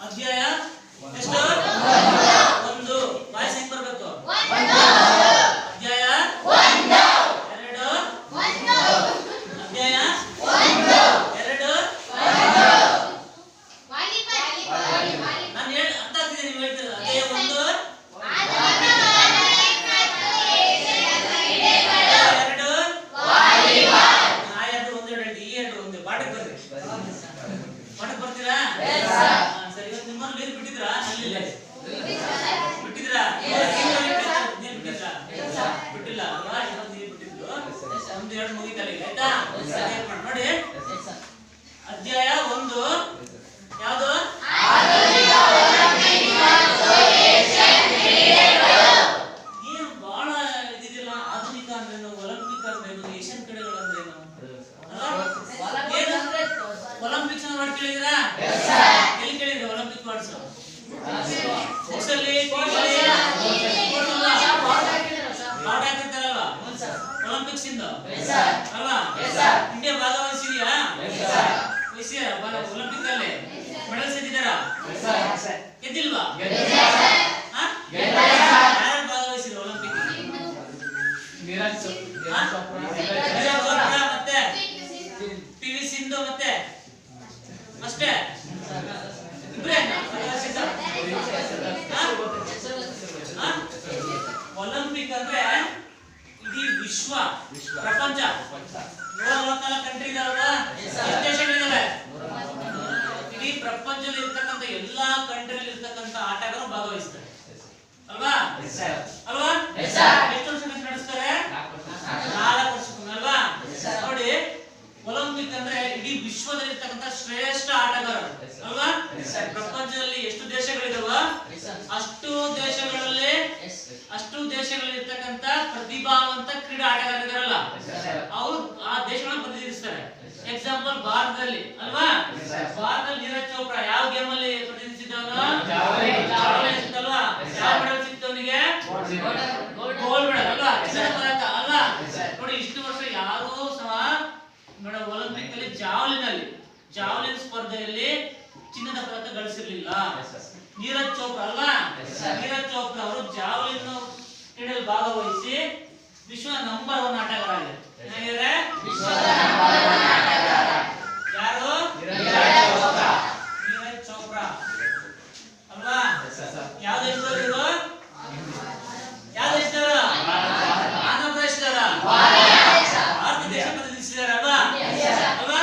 ಅಧ್ಯಾಯ ಎಷ್ಟು ಒಂದು ವಾಯ್ಸ್ ಹೆಂಗ್ ಬರ್ಬೇಕು ಅಧ್ಯಾಯ ಎರಡು ಅಧ್ಯಾಯ ಎರಡು ನಾನು ಹೇಳ ಅರ್ಥ ಆಗ್ತಿದೆ ನೀವು ಹೇಳ್ತೀರ ಅಧ್ಯಾಯ ಒಂದು ಎರಡು ಆ ಎರಡು ಒಂದು ಎರಡು ಈ ಎರಡು ಒಂದು ಪಾಠಕ್ಕೆ ಬರ್ರಿ ಪಾಠಕ್ಕೆ ಬರ್ತೀರಾ ಹಾ, ಸರಿ ಇವತ್ತು ನಿಮ್ಮಲ್ಲಿ ನೀರು ಬಿಟ್ಟಿದ್ರಾ ನಲ್ಲಿಲ್ಲ ಬಿಟ್ಟಿದ್ರಾ ನೀರು ಬಿಟ್ಟಿದ್ರಾ ಬಿಟ್ಟಿಲ್ಲ ಅಲ್ವಾ ಇನ್ನೊಂದು ನೀರು ಬಿಟ್ಟಿದ್ರು ಒಂದು ಎರಡು ಮುಗಿತಲ್ಲ ಈಗ ಆಯ್ತಾ ನೋಡಿ ಅಧ್ಯಾಯ ಒಂದು. ಯಾವುದು ಏನು ಬಹಳ ಇದಿದೆಯಲ್ಲ ಆಧುನಿಕ ಅಂದ್ರೇನು ಒಲಿಂಪಿಕ್ ಅಂದ್ರೇನು ಏಷ್ಯನ್ ಕ್ರೀಡೆಗಳು ಅಂದ್ರೇನು ಒಲಿಂಪಿಕ್ಸ್ ವರ್ಡ್ ಕೇಳಿದ್ರಾ ಎಲ್ಲಿ ಕೇಳಿದ್ರಿ ಒಲಿಂಪಿಕ್ ವರ್ಡ್ಸ್ ಬುಕ್ಸಲ್ಲಿ ಬಾರ್ಡ್ ಹಾಕಿರ್ತಾರಲ್ವಾ ಒಲಿಂಪಿಕ್ಸ್ ಇಂದ ಅಲ್ವಾ ಇಂಡಿಯಾ ಭಾಗವಹಿಸಿದ್ಯಾ ವಹಿಸಿದ್ಯಾ ಒಲಿಂಪಿಕ್ ಅಲ್ಲಿ ಮೆಡಲ್ಸ್ ಎದ್ದಿದ್ದಾರಾ ಎದ್ದಿಲ್ವಾ ಹಾ? ಯಾರ್ಯಾರು ಭಾಗವಹಿಸಿದ್ರು ಒಲಿಂಪಿಕ್ ನೀರಜ್ ನೀರಜ್ ಚೋಪ್ರಾ ಮತ್ತೆ ಪಿ ವಿ ಸಿಂಧು ಮತ್ತೆ ಅಷ್ಟೇ ಇಬ್ರೇ ಭಾಗವಹಿಸಿದ್ದು? ಹಾ? ಹಾ? ಒಲಿಂಪಿಕ್ ಅಂದ್ರೆ ಇಡೀ ವಿಶ್ವ ಪ್ರಪಂಚ ನೂರ ಮೂವತ್ನಾಲ್ಕು ಕಂಟ್ರಿ ಇದಾವಲ್ಲ ಎಷ್ಟು ದೇಶಗಳಿದಾವೆ ಇಡೀ ಪ್ರಪಂಚದಲ್ಲಿ ಇರ್ತಕ್ಕಂಥ ಎಲ್ಲಾ ಕಂಟ್ರಿಯಲ್ಲಿ ಇರ್ತಕ್ಕಂಥ ಆಟಗಾರರು ಭಾಗವಹಿಸ್ತಾರೆ ಅಲ್ವಾ ಅಲ್ವಾ ಎಷ್ಟು ವರ್ಷ ನಡೆಸ್ತಾರೆ ನಾಲ್ಕು ವರ್ಷಕ್ಕೊಮ್ಮೆ ಅಲ್ವಾ ನೋಡಿ ಒಲಿಂಪಿಕ್ ಅಂದ್ರೆ ಇಡೀ ವಿಶ್ವದಲ್ಲಿ ಇರ್ತಕ್ಕಂಥ ಶ್ರೇಷ್ಠ ಆಟಗಾರರು ಅಲ್ವಾ ಪ್ರಪಂಚದಲ್ಲಿ ಎಷ್ಟು ದೇಶಗಳಿದಾವ ಅಷ್ಟು ದೇಶಗಳಲ್ಲಿ ಅಷ್ಟು ದೇಶಗಳಲ್ಲಿ ಇರ್ತಕ್ಕಂಥ ಪ್ರತಿಭಾವಂತ ಕ್ರೀಡಾ ಆಟಗಾರರಿದಾರಲ್ಲ. ಅವರು ಆ ದೇಶಗಳನ್ನ ಪ್ರತಿನಿಧಿಸ್ತಾರೆ ಎಕ್ಸಾಂಪಲ್ ಭಾರತದಲ್ಲಿ ಅಲ್ವಾ? ಭಾರತದಲ್ಲಿ ನೀರಜ್ ಚೋಪ್ರಾ ಯಾವ ಗೇಮ್ ಅಲ್ಲಿ ಪ್ರತಿನಿಧಿಸಿದವನು ಯಾವ ಮೆಡಲ್ ಸಿಕ್ತು ಅವನಿಗೆ ಗೋಲ್ಡ್ ಮೆಡಲ್ ಅಲ್ವಾ? ಅಲ್ವಾ? ನೋಡಿ ಇಷ್ಟು ವರ್ಷ ಯಾರು ಸಹ ಒಲಿಂಪಿಕ್ ಅಲ್ಲಿ ಜಾವಲಿನ್ ಅಲ್ಲಿ ಜಾವಲಿನ್ ಸ್ಪರ್ಧೆಯಲ್ಲಿ ಚಿನ್ನದ ಪದಕ ಗಳಿಸಿರ್ಲಿಲ್ಲ. ನೀರಜ್ ಚೋಪ್ರಾ ಅಲ್ವಾ? ನೀರಜ್ ಚೋಪ್ರಾ ಅವರು ಜಾವಲಿನ್ ಕ್ರೀಡೆಯಲ್ಲಿ ಭಾಗವಹಿಸಿ ವಿಶ್ವ ನಂಬರ್ ಒನ್ ಆಟಗಾರ ಏನಾಗಿದ್ದಾರೆ ಯಾರು ನೀರಜ್ ಚೋಪ್ರಾ ಅಲ್ವಾ ಯಾವ ದೇಶದವರು ಇವರು ಯಾವ ದೇಶದವರು ಆಂಧ್ರ ಪ್ರದೇಶದವರ ಭಾರತ ದೇಶ ಪ್ರತಿನಿಧಿಸಿದ್ದಾರೆ ಅಲ್ವಾ ಅಲ್ವಾ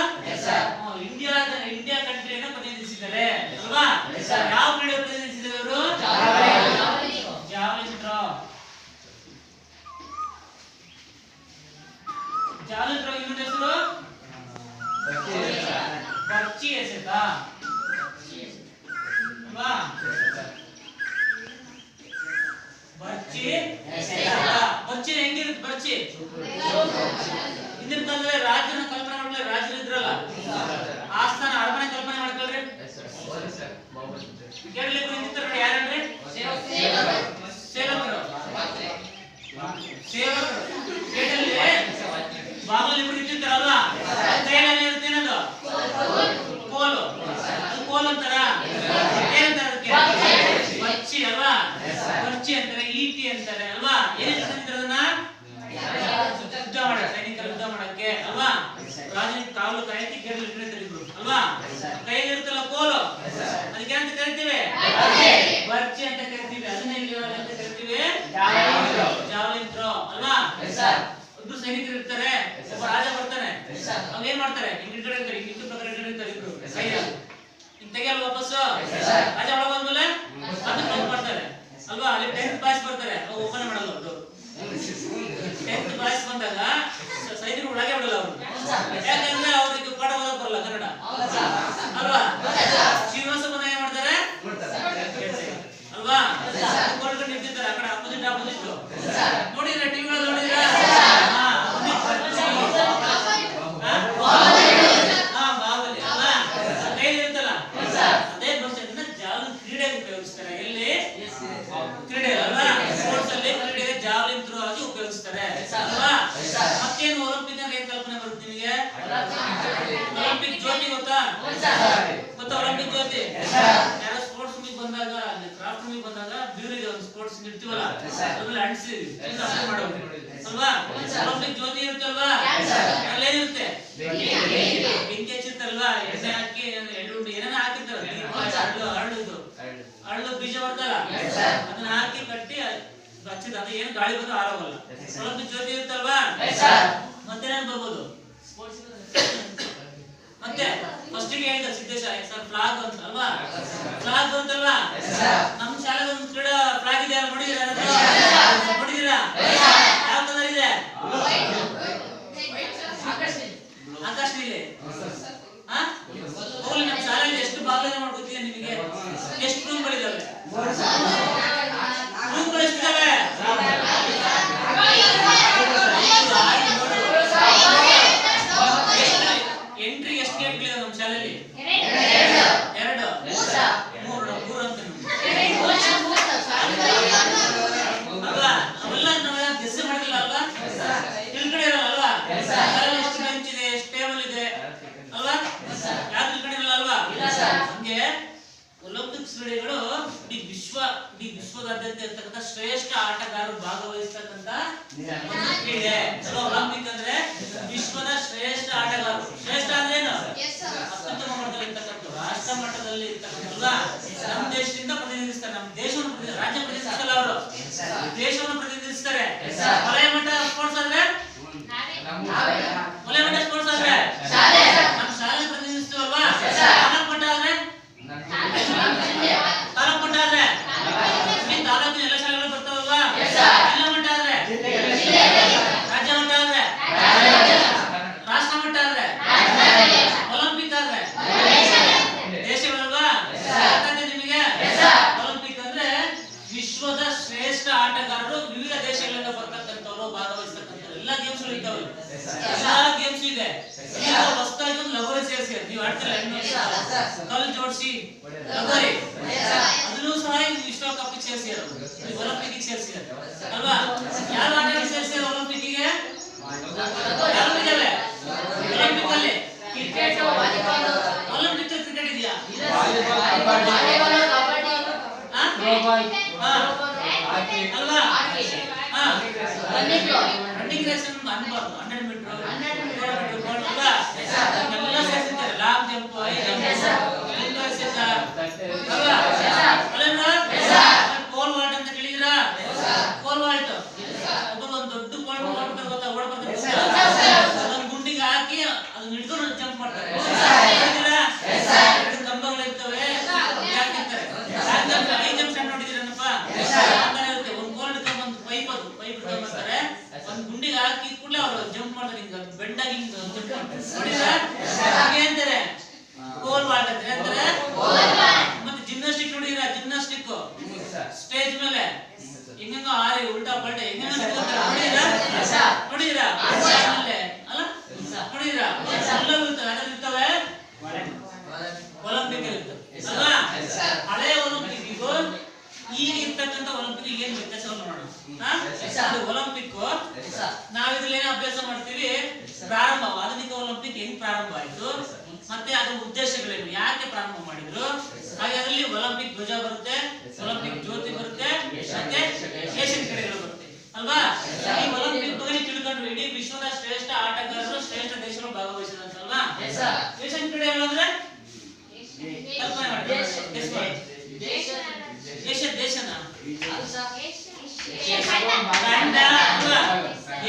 ಹ್ಮ್, ಇಂಡಿಯಾದ ಇಂಡಿಯಾ ಕಂಟ್ರಿಯನ್ನ ಪ್ರತಿನಿಧಿಸಿದ್ದಾರೆ ಅಲ್ವಾ ಯಾವ ಕ್ರೀಡೆ ಪ್ರತಿನಿಧಿಸಿದ್ದಾರೆ ಇವರು ಜಾವೆಲಿನ್ ಥ್ರೋ ಜಾವೆಲಿನ್ ಥ್ರೋ ಇನ್ನೊಂದು ಹೆಸರು ಬರ್ಚಿ ಎಸೆತ ಅಲ್ವಾ ಬರ್ಚಿ. ಎಸೆತ ಬರ್ಚಿ ಹೆಂಗಿರುತ್ತೆ ಬರ್ಚಿ? ಹಿಂದಿನ ಕಾಲದಲ್ಲಿ ರಾಜನ ಕಲ್ಪನೆ ಮಾಡ್ಕೊಳ್ಳಿ ರಾಜರು ಇದ್ರಲ್ಲ? ಆಸ್ಥಾನ ಅರಮನೆ ಕಲ್ಪನೆ ಮಾಡ್ಕೊಳ್ರಿ ಕೇಳಲಿಕ್ಕೆ ರಾಜನ ಕಾವಲು ಕಾಯಕ್ಕೆ ಕೇರಳ ಇಟ್ಟಿರ್ತಾರೆ ಇಬ್ರು ಅಲ್ವಾ? ಕೈಯಲ್ಲಿ ಇರುತ್ತಲ್ಲ ಕೋಲು? ಅದಕ್ಕೆ ಅಂತ ಕರಿತೀವಿ? ಬರ್ಚಿ ಅಂತ ಕರಿತೀವಿ ಅದನ್ನ ಇಲ್ಲಿ ಅಂತ ಕರಿತೀವಿ. ಜಾವಲಿನ್ ಥ್ರೋ ಅಲ್ವಾ? ಒಬ್ರು ಸೈನಿಕರು ಇರ್ತಾರೆ ಒಬ್ಬ ರಾಜ ಬರ್ತಾನೆ. ಅವ್ ಏನ್ ಮಾಡ್ತಾರೆ? ಹಿಂಗ್ ಕಡೆ ಹಿಂಗ್ ಇಟ್ಟು ಪ್ರಕಾರ ಇಟ್ಟಿರ್ತಾರೆ ಇಬ್ರು ಹಿಂಗ್ ತೆಗಿಯಲ್ಲ ವಾಪಸ್ಸು? ರಾಜ ಒಳಗೆ ಬಂದ್ಮೇಲೆ ಅದನ್ನ ಮಾಡ್ತಾರೆ. ಅಲ್ವಾ? ಅಲ್ಲಿ ಟೆಂತ್ ಬಾಯ್ಸ್ ಬರ್ತಾರೆ ಅವ್ ಓಪನ್ ಮಾಡಲ್ಲ ಅವ್ರು ಟೆಂತ್ ಕ್ಲಾಸ್ ಬಂದಾಗ ಸೈನಿಕರು ಒಳಗೆ ಬಿಡಲ್ಲ ಅವರು. ಯಾಕಂದ್ರೆ ಅವ್ರಿಗೆ ಪಾಠ ಓದಕ್ ಬರಲ್ಲ ಕನ್ನಡ. ಅಲ್ವಾ? ಶ್ರೀನಿವಾಸ ಏನ್ ಮಾಡ್ತಾರೆ? ಅಲ್ವಾ? ಕೊಡ್ಕೊಂಡು ನಿಂತಿರ್ತಾರೆ. ಆ ಕಡೆ ಅಪೋಸಿಟ್ ಅಪೋಸಿಟ್ ನೋಡಿದ್ರೆ ಟಿವಿ ನೋಡಿದ್ರೆ ಹಾ opposite ಬರ್ಚಿ. ಹಾ? ಹಾ, ಬಾಹುಬಲಿ ಅಲ್ವಾ ಕೈಲಿ ಇರುತ್ತಲ್ಲ ಅದೇ ಬರ್ಚಿ ಅದನ್ನ ಜಾವಲಿನ್ ಕ್ರೀಡೆಗೆ ಉಪಯೋಗಿಸ್ತಾರೆ ಎಲ್ಲಿ ಕ್ರೀಡೆ ಅಲ್ವಾ ಸ್ಪೋರ್ಟ್ಸ್ ಅಲ್ಲಿ ಕ್ರೀಡೆಗೆ ಜಾವಲಿನ್ ಥ್ರೋ ಆಗಿ ಉಪಯೋಗಿಸ್ತಾರೆ ಅಲ್ವಾ ಮತ್ತೇನು ಒಲಿಂಪಿಕ್ ಅಂದ್ರೆ ಏನ್ ಕಲ್ಪನೆ ಬರುತ್ತೆ ನಿಮಗೆ ಅದ್ರಲ್ಲಿ ಅಂಟಿಸಿ ಮಾಡೋದು ಅಲ್ವಾ ಒಳೊಬ್ರಿಗೆ ಜ್ಯೋತಿ ಇರುತ್ತಲ್ವಾ ಅಲ್ಲೇನಿರುತ್ತೆ ಬೆಂಕಿ ಹಚ್ಚಿರ್ತಲ್ವಾ ಎಣ್ಣೆ ಹಾಕಿ ಎಳ್ಳು ಏನೇನೋ ಹಾಕಿರ್ತಾರೆ ಅರಳುದು ಅರಳು ಬೀಜ ಬರ್ತಲ್ಲ ಅದನ್ನ ಹಾಕಿ ಕಟ್ಟಿ ಹಚ್ಚಿದ ಅದು ಏನು ಗಾಳಿ ಬಂದು ಆರೋಗಲ್ಲ ಸ್ವಲ್ಪ ಜ್ಯೋತಿ ಇರುತ್ತಲ್ವಾ? ಮತ್ತೇನೇನು ಬರ್ಬೋದು? ಮತ್ತೆ ಫಸ್ಟ್ಗೆ ಹೇಳಿದ ಸಿದ್ದೇಶ ಸರ್ ಫ್ಲಾಗ್ ಅಂತ ಅಲ್ವಾ ಫ್ಲಾಗ್ ಅಂತಲ್ವಾ ನಮ್ಮ ಶಾಲೆಗೆ ಒಂದು ಕ್ರೀಡಾ ಫ್ಲಾಗ್ ಇದೆ ನೋಡಿದೀರಾ? ನೋಡಿದೀರಾ? ಯಾವ ಕಲರ್ ಇದೆ? ಆಕಾಶ ನೀಲಿ. ನಮ್ಮ ಶಾಲೆಯಲ್ಲಿ ಎಷ್ಟು ಭಾಗವಹಿಸಿ ಮಾಡ್ಕೊತೀಯ ನಿಮಗೆ? ಎಷ್ಟು ರೂಮ್ಗಳಿದಾವೆ ರೂಮ್ಗಳು ಎಷ್ಟಿದಾವೆ ಎಂಟ್ರಿ ಎಷ್ಟು ಗೇಟ್ಗಳಿದಾವೆ ನಮ್ಮ ಶಾಲೆಯಲ್ಲಿ ಎರಡು ಮೂರು ಮೂರು ಅಂತ ಅಲ್ವಾ ಅವೆಲ್ಲ ನಾವೆಲ್ಲ ಗೆಸ್ ಮಾಡಿಲ್ಲ ಅಲ್ವಾ ತಿಳ್ಕಡೆ ಇರಲ್ಲ ಅಲ್ವಾ ಅದ್ರಲ್ಲಿ ಎಷ್ಟು ಬೆಂಚ್ ಇದೆ ಎಷ್ಟು ಟೇಬಲ್ ಇದೆ ಅಲ್ವಾ ಯಾರು ತಿಳ್ಕಡೆ ಇರಲ್ಲ ಅಲ್ವಾ ಹಂಗೆ ಒಲಿಂಪಿಕ್ಸ್ ಕ್ರೀಡೆಗಳು ಇಡೀ ವಿಶ್ವ ಇಡೀ ವಿಶ್ವದಾದ್ಯಂತ ಇರ್ತಕ್ಕಂಥ ಶ್ರೇಷ್ಠ ಆಟಗಾರರು ಭಾಗವಹಿಸ್ತಕ್ಕಂಥ ಒಂದು ಕ್ರೀಡೆ ಅಲ್ವಾ ಒಲಿಂಪಿಕ್ ಅಂದ್ರೆ ವಿಶ್ವದ ಶ್ರೇಷ್ಠ ಆಟಗಾರರು ಶ್ರೇಷ್ಠ ಅಂದ್ರೆ ಏನು ಅತ್ಯುತ್ತಮ ಮಟ್ಟದಲ್ಲಿ ಇರ್ತಕ್ಕಂಥ ರಾಷ್ಟ್ರ ಮಟ್ಟದಲ್ಲಿ ಇರ್ತಕ್ಕಂಥಲ್ವಾ ನಮ್ಮ ದೇಶದಿಂದ ಪ್ರತಿನಿಧಿಸ್ತಾರೆ ನಮ್ಮ ದೇಶವನ್ನು ಪ್ರತಿನಿಧಿ ರಾಜ್ಯ ಪ್ರತಿನಿಧಿಸಲ್ಲ ಅವರು ಸೇರಿಸಿ ನೀವು ಆಡ್ತಿಲ್ಲ ಕಲ್ ಜೋಡಿಸಿ ಲಗೋರಿ ಅದನ್ನು ಸಹ ಈಗ ವಿಶ್ವಕಪ್ ಸೇರಿಸಿ ಒಲಿಂಪಿಕ್ ಸೇರಿಸಿ ಅಲ್ವಾ ಯಾವ ಆಟಗಳು ಸೇರಿಸಿ ಒಲಿಂಪಿಕ್ಗೆ ಯಾವ ಇದಾವೆ ಒಲಿಂಪಿಕ್ ಅಲ್ಲಿ ಒಲಿಂಪಿಕ್ ಕ್ರಿಕೆಟ್ ಇದೆಯಾ ಹಾ? ಹಾ. ಅಲ್ವಾ ಹಾ ರನ್ನಿಂಗ್ ರೇಸ್ ಅನ್ಬಾರ್ದು ಹಂಡ್ರೆಡ್ ಮೀಟರ್ ವಾಲ್ಟ್ ಅಂತ ಕೇಳಿದಿರಾ ಪೋಲ್ ವಾಲ್ಟ್ ಒಬ್ಬ ಒಂದು ದೊಡ್ಡ ಈಗ ಇರ್ತಕ್ಕಂಥ ಒಲಿಂಪಿಕ್ ಏನ್ ವ್ಯತ್ಯಾಸವನ್ನು ನೋಡೋಣ ಒಲಿಂಪಿಕ್ ನಾವಿದ್ರಲ್ಲಿ ಏನೇ ಅಭ್ಯಾಸ ಮಾಡ್ತೀವಿ? ಪ್ರಾರಂಭ ಆಧುನಿಕ ಒಲಿಂಪಿಕ್ ಹೆಂಗ್ ಪ್ರಾರಂಭ ಆಯ್ತು? ಮತ್ತೆ ಅದ್ರ ಉದ್ದೇಶಗಳೇನು? ಯಾಕೆ ಪ್ರಾರಂಭ ಮಾಡಿದ್ರು? ಹಾಗೆ ಅದರಲ್ಲಿ ಒಲಿಂಪಿಕ್ ಧ್ವಜ ಬರುತ್ತೆ ಒಲಿಂಪಿಕ್ ಜ್ಯೋತಿ ಬರುತ್ತೆ ಮತ್ತೆ ಏಷ್ಯನ್ ಕ್ರೀಡೆಗಳು ಬರುತ್ತೆ. ಅಲ್ವಾ? ಈ ಒಲಿಂಪಿಕ್ ಬಗ್ಗೆ ತಿಳ್ಕೊಂಡ್ರು ಇಡೀ ವಿಶ್ವದ ಶ್ರೇಷ್ಠ ಆಟಗಾರರು ಶ್ರೇಷ್ಠ ದೇಶಗಳು ಭಾಗವಹಿಸಿದಂತಲ್ವಾ? ಏಷ್ಯನ್ ಕ್ರೀಡೆಗಳು ಅಂದ್ರೆ ಕಲ್ಪನೆ ಮಾಡಿ guess ಮಾಡಿ. ಏಷ್ಯಾ ದೇಶನ ಖಂಡ ಅಲ್ವಾ?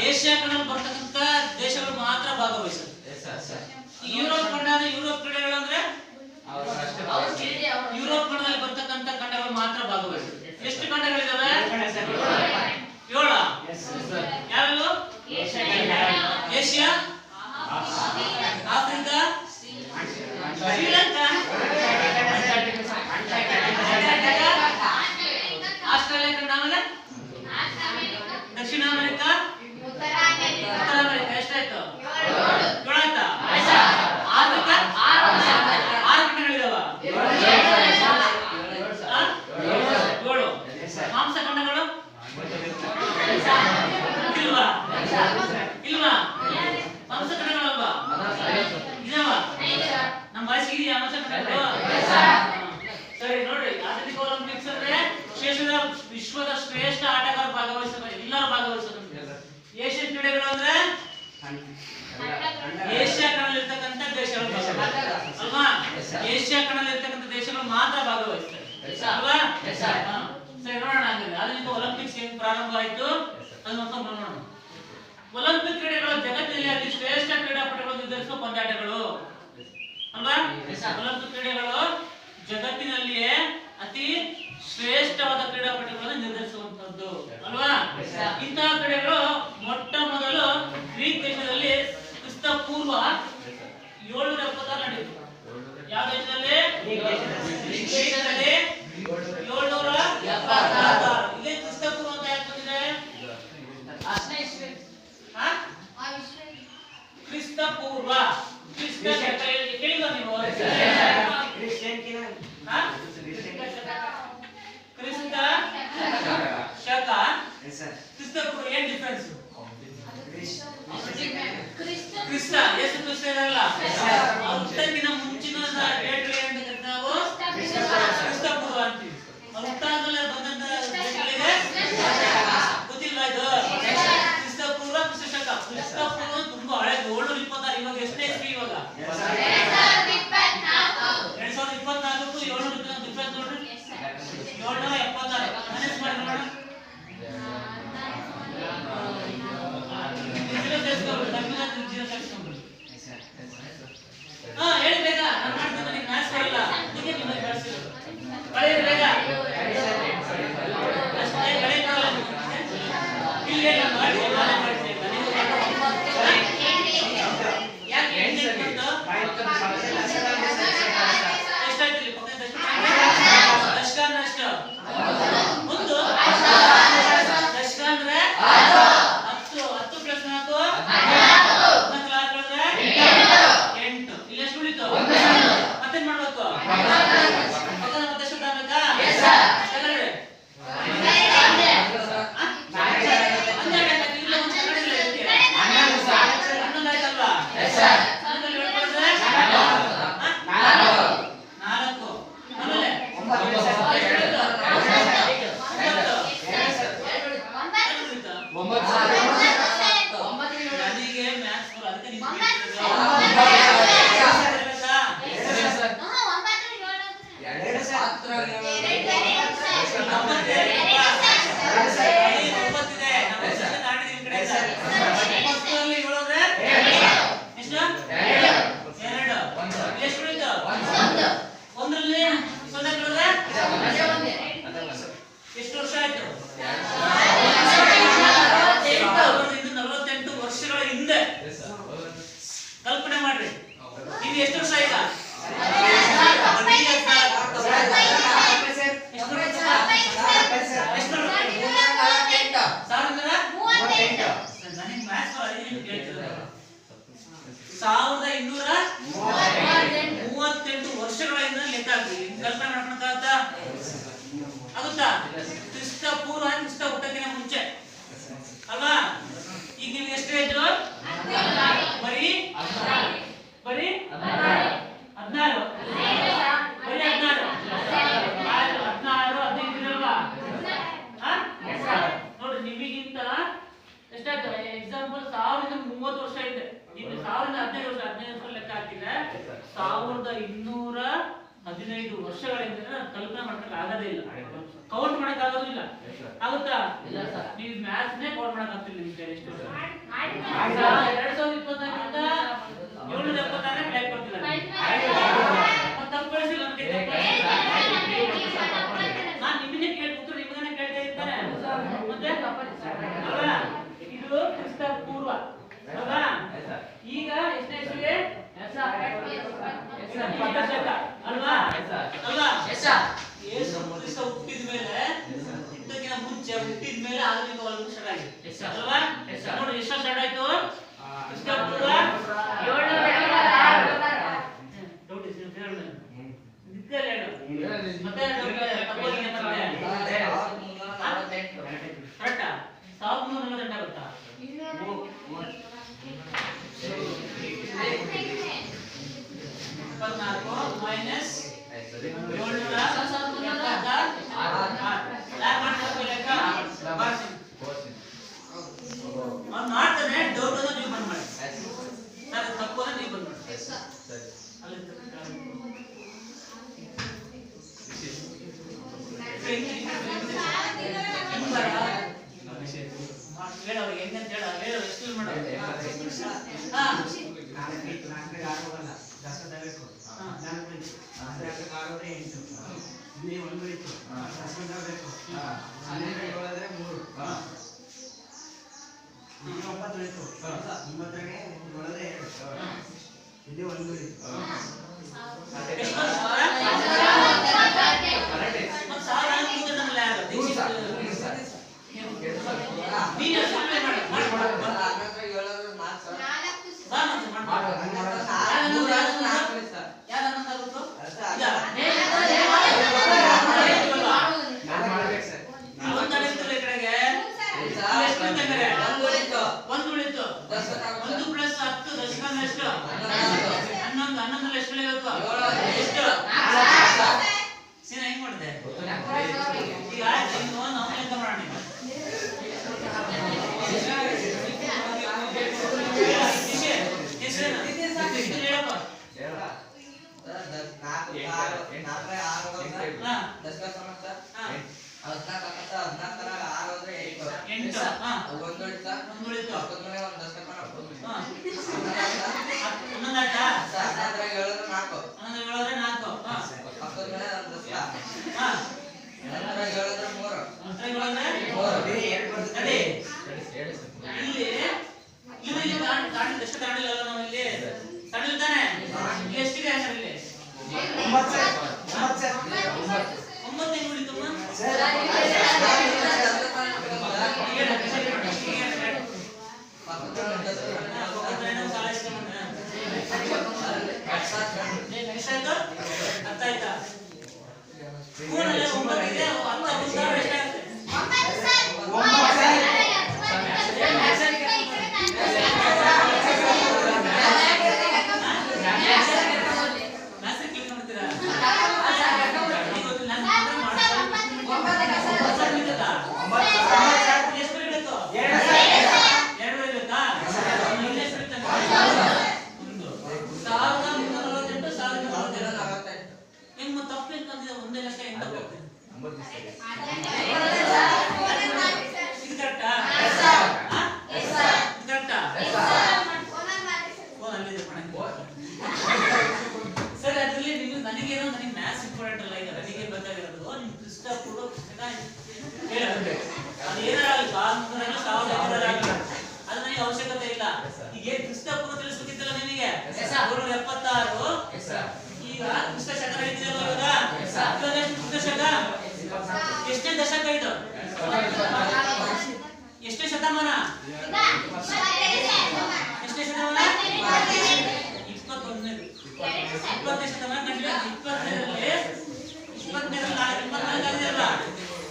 ಏಷ್ಯಾ ಖಂಡದಲ್ಲಿ ಬರ್ತಕ್ಕಂಥ ದೇಶಗಳು ಮಾತ್ರ ಭಾಗವಹಿಸೋದು ಕೃಷ್ಣ ಯೇಸು ಕೃಷ್ಣ ಇರಲ್ಲ ಅಂಥ ಮುಂದೆ ಕಲ್ಪನೆ ಮಾಡಕ್ ಆಗೋದೇ ಇಲ್ಲ. ಕೌಂಟ್ ಮಾಡಕ್ ಆಗೋದು ಇಲ್ಲ. ಆಗುತ್ತಾ? ನೀವ್ ಮ್ಯಾಥ್ಸ್ ನೇ ಕೌಂಟ್ ಮಾಡಕ್ ಆಗ್ತಿಲ್ಲ ನಿಮ್ ಕೈ ಎಷ್ಟು ಎರಡ್ ಸಾವಿರದ ಇಪ್ಪತ್ತಾರಿಂದ ಏಳ್ನೂರ ಎಪ್ಪತ್ತಾರನೇ ಬ್ಲಾಕ್ ಬರ್ತಿಲ್ಲ ನಾನು ಕೇಳ್ತಾ ಇರ್ತಾರೆ ಇದು ಕ್ರಿಸ್ತ ಪೂರ್ವ. ಈಗ ಎಷ್ಟೇ ಇಸ್ವಿಗೆ? ಅಲ್ವಾ? ಅಲ್ವಾ ಯೇಸು ಕ್ರಿಸ್ತ ಹುಟ್ಟಿದ ಮೇಲೆ ಹುಟ್ಟಕ್ಕಿಂತ ಮುಂಚೆ ಹುಟ್ಟಿದ ಮೇಲೆ ಆಧುನಿಕ ಒಳಗೆ ಸ್ಟಾರ್ಟ್ ಆಗಿದೆ ಅಲ್ವಾ? Saat.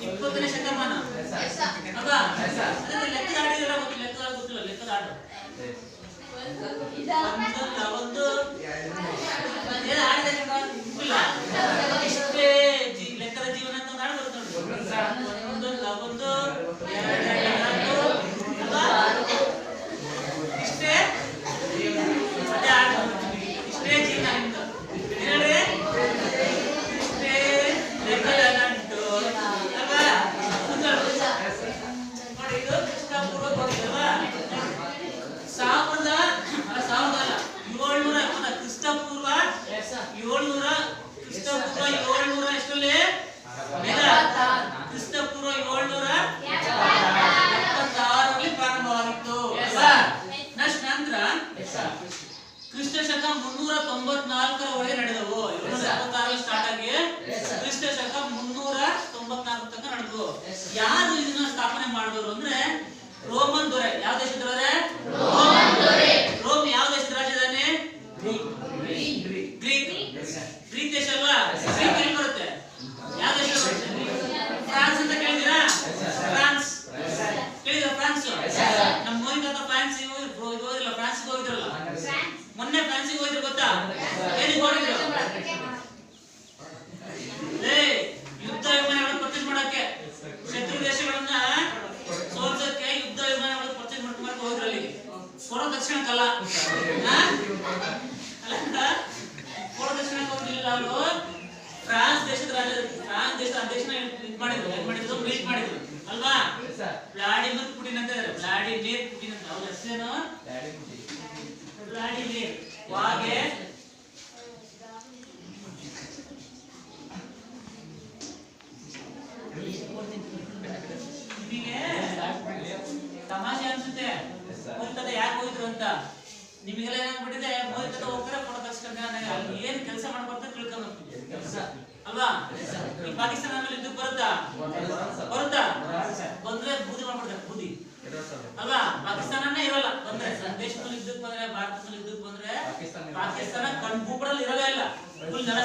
ಇಪ್ಪತ್ತನೇ ಶತಮಾನ ಒಂದು ಲೆಕ್ಕದ ಜೀವನ ಅಂತ ಒಂದು ಒಂದು ಎರಡು Yeah, I know. ಅವ್ರ ವಾಗೆ? ತಮಾಷೆ ಅನ್ಸುತ್ತೆ. ಮೋದಿ ಯಾಕೆ ಹೋಯ್ತು ಅಂತ? ನಿಮಗೆಲ್ಲ ಏನಾಗ್ಬಿಟ್ಟಿದೆ ಮೋದಿ ಹೋಗ್ತಾರೆ ಫೋಟೋ ತರ್ಸ್ಕೊಂಡ್ರೆ ಅಲ್ಲಿ ಏನ್ ಕೆಲಸ ಮಾಡ್ಕೊತ ತಿಳ್ಕೊಂಡು ಕೆಲಸ? ಅಲ್ವಾ? ಈ ಪಾಕಿಸ್ತಾನ যারা